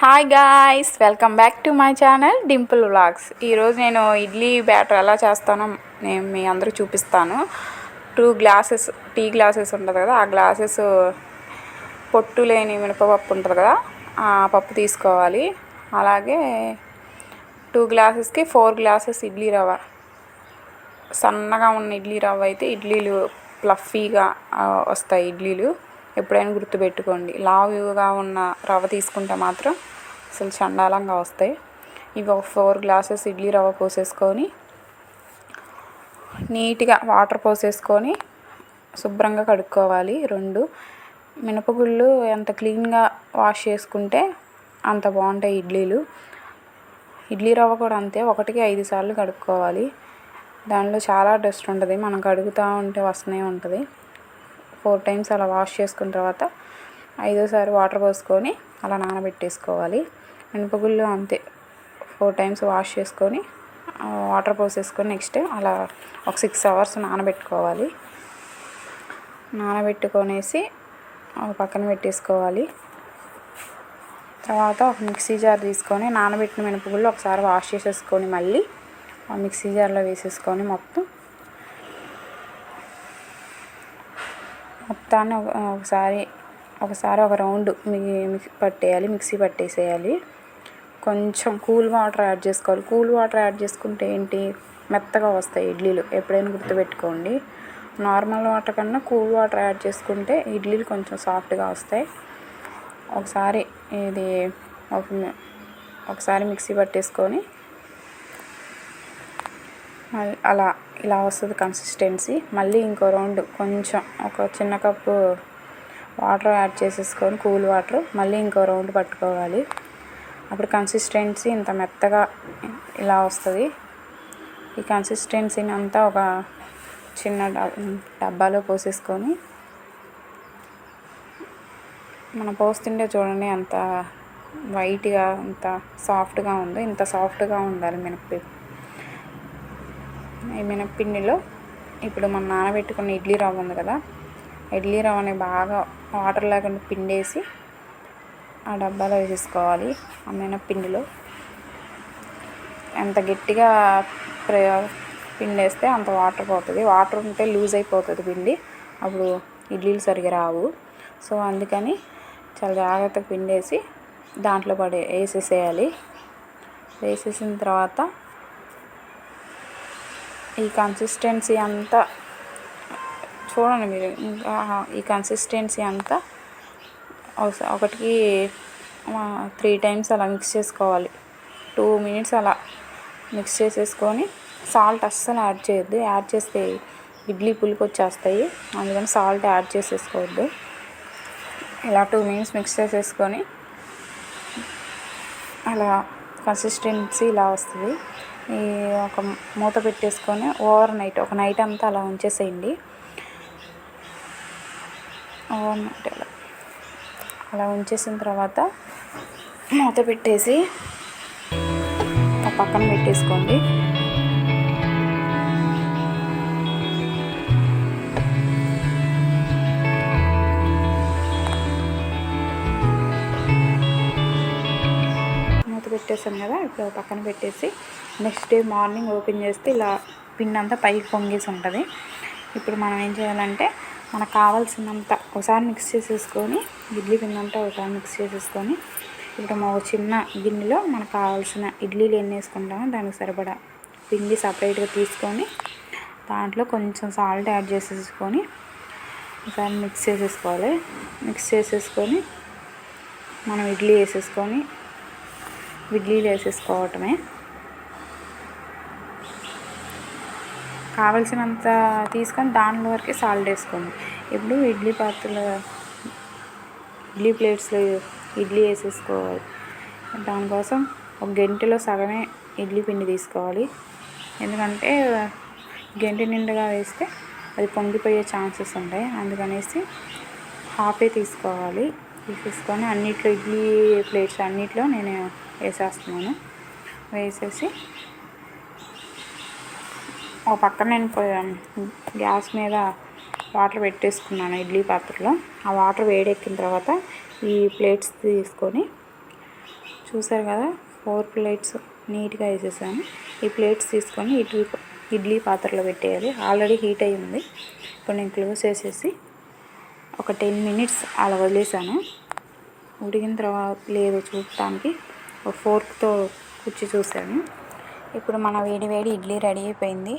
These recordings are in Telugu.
Hi guys welcome back to my channel Dimple vlogs ఈరోజు నేను ఇడ్లీ బ్యాటర్ ఎలా చేస్తానో నేను మీ అందరూ చూపిస్తాను. టూ గ్లాసెస్ టీ గ్లాసెస్ ఉంటుంది కదా ఆ గ్లాసెస్ పొట్టు లేని మినపపప్పు ఉంటుంది కదా ఆ పప్పు తీసుకోవాలి. అలాగే టూ గ్లాసెస్కి ఫోర్ గ్లాసెస్ ఇడ్లీ రవ్వ. సన్నగా ఉన్న ఇడ్లీ రవ్వ అయితే ఇడ్లీలు ప్లఫీగా వస్తాయి ఇడ్లీలు. ఎప్పుడైనా గుర్తుపెట్టుకోండి. లావుగా ఉన్న రవ్వ తీసుకుంటే మాత్రం అసలు చండాలంగా వస్తాయి. ఇవి ఒక ఫోర్ గ్లాసెస్ ఇడ్లీ రవ్వ పోసేసుకొని నీట్గా వాటర్ పోసేసుకొని శుభ్రంగా కడుక్కోవాలి. రెండు మినపగుళ్ళు ఎంత క్లీన్గా వాష్ చేసుకుంటే అంత బాగుంటాయి ఇడ్లీలు. ఇడ్లీ రవ్వ కూడా అంతే ఒకటికి ఐదు సార్లు కడుక్కోవాలి. దానిలో చాలా డస్ట్ ఉంటుంది మనం కడుగుతూ ఉంటే వస్తూనే ఉంటుంది. ఫోర్ టైమ్స్ అలా వాష్ చేసుకున్న తర్వాత ఐదోసారి వాటర్ పోసుకొని అలా నానబెట్టేసుకోవాలి. మినపగుళ్ళు అంతే. ఫోర్ టైమ్స్ వాష్ చేసుకొని వాటర్ పోసేసుకొని నెక్స్ట్ అలా ఒక సిక్స్ అవర్స్ నానబెట్టుకోవాలి. నానబెట్టుకొనేసి పక్కన పెట్టేసుకోవాలి. తర్వాత ఒక మిక్సీ జార్ తీసుకొని నానబెట్టిన మినపగుళ్ళు ఒకసారి వాష్ చేసేసుకొని మళ్ళీ ఆ మిక్సీ జార్లో వేసేసుకొని మొత్తం మొత్తాన్ని ఒకసారి ఒకసారి ఒక రౌండ్ మిక్సీ పట్టేయాలి మిక్సీ పట్టేసేయాలి. కొంచెం కూల్ వాటర్ యాడ్ చేసుకోవాలి. కూల్ వాటర్ యాడ్ చేసుకుంటే ఏంటి? మెత్తగా వస్తాయి ఇడ్లీలు. ఎప్పుడైనా గుర్తుపెట్టుకోండి. నార్మల్ వాటర్ కన్నా కూల్ వాటర్ యాడ్ చేసుకుంటే ఇడ్లీలు కొంచెం సాఫ్ట్గా వస్తాయి. ఒకసారి ఇది ఒక ఒకసారి మిక్సీ పట్టేసుకొని అలా ఇలా వస్తుంది కన్సిస్టెన్సీ. మళ్ళీ ఇంకో రౌండ్ కొంచెం ఒక చిన్న కప్పు వాటర్ యాడ్ చేసేసుకొని కూల్ వాటర్ మళ్ళీ ఇంకో రౌండ్ పట్టుకోవాలి. అప్పుడు కన్సిస్టెన్సీ ఇంత మెత్తగా ఇలా వస్తుంది. ఈ కన్సిస్టెన్సీని అంతా ఒక చిన్న డబ్బాలో పోసేసుకొని మనం పోస్తుంటే చూడండి అంత వైట్గా అంత సాఫ్ట్గా ఉందో ఇంత సాఫ్ట్గా ఉండాలి మినప్పి. ఈ మినప్పిండిలో ఇప్పుడు మనం నానబెట్టుకున్న ఇడ్లీ రవ్వ ఉంది కదా ఇడ్లీ రవ్వని బాగా వాటర్ లేకుండా పిండేసి ఆ డబ్బాలో వేసేసుకోవాలి ఆ మినప్పిండిలో ఎంత గట్టిగా పిండి వేస్తే అంత వాటర్ పోతుంది. వాటర్ ఉంటే లూజ్ అయిపోతుంది పిండి. అప్పుడు ఇడ్లీలు సరిగా రావు. సో అందుకని చాలా జాగ్రత్తగా పిండేసి దాంట్లో పడే వేసేసేయాలి. వేసేసిన తర్వాత ఈ కన్సిస్టెన్సీ అంతా చూడండి మీరు. ఇంకా ఈ కన్సిస్టెన్సీ అంతా ఒకటికి త్రీ టైమ్స్ అలా మిక్స్ చేసుకోవాలి. టూ మినిట్స్ అలా మిక్స్ చేసేసుకొని సాల్ట్ అస్సలు యాడ్ చేయొద్దు. యాడ్ చేస్తే ఇడ్లీ పులుపు వచ్చేస్తాయి అందుకని సాల్ట్ యాడ్ చేసేసుకోవద్దు. ఇలా టూ మినిట్స్ మిక్స్ చేసేసుకొని అలా కన్సిస్టెన్సీ ఇలా వస్తుంది. ఈ ఒక మూత పెట్టేసుకొని ఓవర్ నైట్ ఒక నైట్ అంతా అలా ఉంచేసేయండి. ఓవర్ నైట్ అలా అలా ఉంచేసిన తర్వాత మూత పెట్టేసి పక్కన పెట్టేసుకోండి. మూత పెట్టేసాను కదా ఇప్పుడు పక్కన పెట్టేసి నెక్స్ట్ డే మార్నింగ్ ఓపెన్ చేస్తే ఇలా పిన్ అంతా పైకి పొంగేసి ఉంటుంది. ఇప్పుడు మనం ఏం చేయాలంటే మనకు కావాల్సినంత ఒకసారి మిక్స్ చేసేసుకొని ఇడ్లీ పిండి అంతా ఒకసారి మిక్స్ చేసేసుకొని ఇప్పుడు ఒక చిన్న గిన్నెలో మనకు కావాల్సిన ఇడ్లీలు ఎన్ని వేసుకుంటామో దానికి సరిపడా పిండి సపరేట్గా తీసుకొని దాంట్లో కొంచెం సాల్ట్ యాడ్ చేసేసుకొని ఒకసారి మిక్స్ చేసేసుకోవాలి. మిక్స్ చేసేసుకొని మనం ఇడ్లీ వేసేసుకొని ఇడ్లీలు వేసేసుకోవటమే. కావలసినంత తీసుకొని దానిలో వరకే సాల్ట్ వేసుకోండి. ఇప్పుడు ఇడ్లీ పాత్రలు ఇడ్లీ ప్లేట్స్లో ఇడ్లీ వేసేసుకోవాలి. దానికోసం ఒక గంటలో సగమే ఇడ్లీ పిండి తీసుకోవాలి. ఎందుకంటే గంట నిండుగా వేస్తే అది పొంగిపోయే ఛాన్సెస్ ఉంటాయి. అందుకనేసి హాఫే తీసుకోవాలి. తీసేసుకొని అన్నిట్లో ఇడ్లీ ప్లేట్స్ అన్నిట్లో నేను వేసేస్తున్నాను. వేసేసి ఒక పక్కన నేను గ్యాస్ మీద వాటర్ పెట్టేసుకున్నాను ఇడ్లీ పాత్రలో. ఆ వాటర్ వేడెక్కిన తర్వాత ఈ ప్లేట్స్ తీసుకొని చూసారు కదా ఫోర్ ప్లేట్స్ నీట్గా వేసేసాను. ఈ ప్లేట్స్ తీసుకొని ఇడ్లీ ఇడ్లీ పాత్రలో పెట్టేయాలి. ఆల్రెడీ హీట్ అయి ఉంది. ఇప్పుడు నేను క్లోజ్ చేసేసి ఒక టెన్ మినిట్స్ అలా వదిలేసాను. ఉడికిన తర్వాత లేదు చూడటానికి ఒక ఫోర్క్తో కుర్చీ చూశాను ఇప్పుడు మన వేడి వేడి ఇడ్లీ రెడీ అయిపోయింది.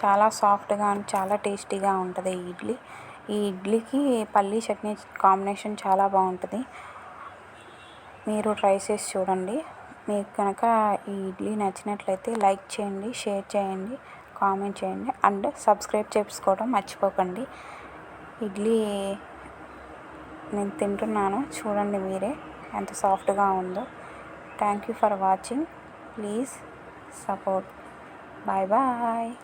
చాలా సాఫ్ట్గా చాలా టేస్టీగా ఉంటుంది ఈ ఇడ్లీ. ఈ ఇడ్లీకి పల్లీ చట్నీ కాంబినేషన్ చాలా బాగుంటుంది. మీరు ట్రై చేసి చూడండి. మీకు కనుక ఈ ఇడ్లీ నచ్చినట్లయితే లైక్ చేయండి షేర్ చేయండి కామెంట్ చేయండి అండ్ సబ్స్క్రైబ్ చేసుకోవడం మర్చిపోకండి. ఇడ్లీ నేను తింటున్నాను. చూడండి మీరే ఎంత సాఫ్ట్గా ఉందో. Thank you for watching. Please support. Bye bye.